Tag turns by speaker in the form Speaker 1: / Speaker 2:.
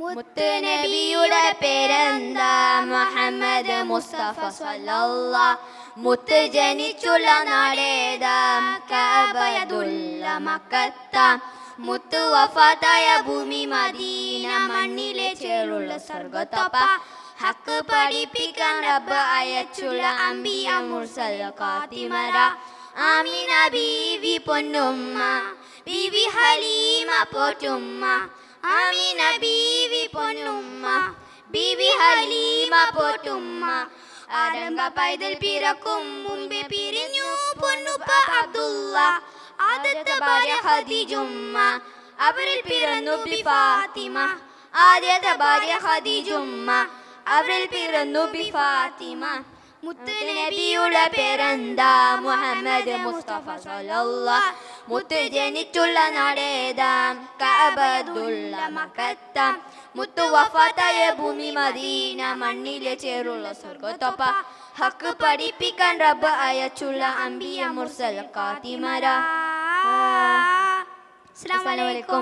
Speaker 1: മുത്ത് നബിയുടെ പേരെന്താ? മുഹമ്മദ് മുസ്തഫ സല്ലല്ലാ മുത്ത് ജനിച്ചുള്ള നാടേതാ? കഅബയതുള്ള മക്കത്ത. മുത്ത് വഫാത്തായ ഭൂമി മദീന മണ്ണിലെ ചേറുള്ള സ്വർഗത്തപ്പ ഹക്ക് പഠിപ്പിക്കാൻ റബ്ബ് അയച്ചുള്ള അമ്പിയ മുർസൽ കാത്തിമറ ആമിന ബീവി പൊന്നുമ്മ. ബീവി ഹലീമ പോറ്റുമ്മ. ആമിന ബീവി പൊന്നുമ്മ. ബീവി ഹലീമ പോറ്റുമ്മ. ആരംഭ പൈതൽ പിറക്കും മുമ്പേ പിരിഞ്ഞു പൊന്നുപ്പ അബ്ദുള്ള. ആദ്യത്തെ ഭാര്യ ഹദീജുമ്മ അവരിൽ പിറന്നു ബി ഫാത്തിമ. ആദ്യത്തെ ഭാര്യ ഹദീജുമ്മ അവരിൽ പിറന്നു ബി ഫാത്തിമ. മുത്തു നബിയുടെ പേരെന്താ? മുഹമ്മദ് മുസ്തഫ സല്ലല്ലാ മുത്ത് ജനിച്ചുള്ള നാടേതാ കഅബത്തുള്ള മക്കത്ത. മുത്ത് വഫാത്തായ ഭൂമി മദീന മണ്ണിലെ ചേറുള്ള സ്വർഗത്തൊപ്പ ഹക്ക് പഠിപ്പിക്കാൻ റബ്ബ് അയച്ചുള്ള അമ്പിയ മുർസൽ കാത്തിമര അസ്സലാമു അലൈക്കും.